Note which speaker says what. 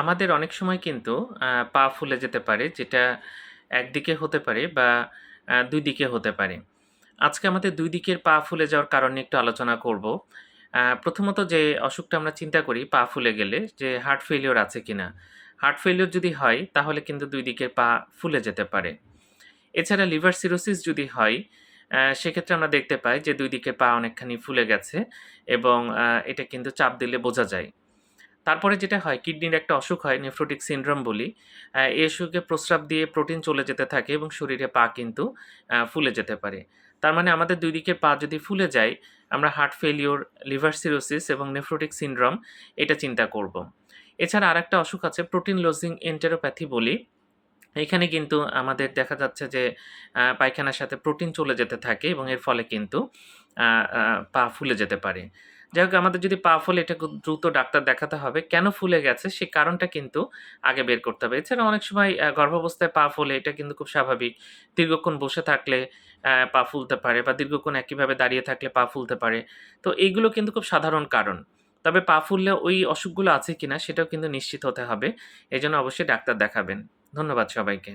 Speaker 1: আমাদের অনেক সময় কিন্তু পা ফুলে যেতে পারে, যেটা একদিকে হতে পারে বা দুই দিকে হতে পারে। আজকে আমাদের দুই দিকের পা ফুলে যাওয়ার কারণ একটু আলোচনা করব। প্রথমত যে অসুখটা আমরা চিন্তা করি, পা ফুলে গেলে যে হার্ট ফেলিওর আছে কিনা? হার্ট ফেলিওর যদি হয়, তাহলে কিন্তু দুই দিকের পা ফুলে যেতে পারে। এছাড়া লিভার সিরোসিস যদি হয় সেক্ষেত্রে আমরা দেখতে পাই যে দুই দিকের পা অনেকখানি ফুলে গেছে এবং এটা কিন্তু চাপ দিলে বোঝা যায়। তারপরে যেটা হয় কিডনির একটা অসুখ হয় নেফ্রোটিক সিন্ড্রোম বলি। এই অসুখে প্রস্রাব দিয়ে প্রোটিন চলে যেতে থাকে এবং শরীরে পা কিন্তু ফুলে যেতে পারে। তার মানে আমাদের ২ দিকের পা যদি ফুলে যায়, আমরা হার্ট ফেলিওর লিভার সিরোসিস এবং নেফ্রোটিক সিনড্রোম এটা চিন্তা করব। এছাড়া আরেকটা অসুখ আছে প্রোটিন লুজিং এন্টেরোপ্যাথি বলি। এখানে কিন্তু আমাদের দেখা যাচ্ছে যে পায়খানার সাথে প্রোটিন চলে যেতে থাকে এবং এর ফলে কিন্তু পা ফুলে যেতে পারে। যাই হোক, আমাদের যদি পা ফুলে এটা দ্রুত ডাক্তার দেখাতে হবে। কেন ফুলে গেছে সে কারণটা কিন্তু আগে বের করতে হবে। এছাড়া অনেক সময় গর্ভাবস্থায় পা ফুলে এটা কিন্তু খুব স্বাভাবিক। দীর্ঘক্ষণ বসে থাকলে পা ফুলতে পারে বা দীর্ঘক্ষণ একইভাবে দাঁড়িয়ে থাকলে পা ফুলতে পারে। তো এইগুলো কিন্তু খুব সাধারণ কারণ। তবে পা ফুললে ওই অসুখগুলো আছে কিনা সেটাও কিন্তু নিশ্চিত হতে হবে। এজন্য অবশ্যই ডাক্তার দেখাবেন। ধন্যবাদ সবাইকে।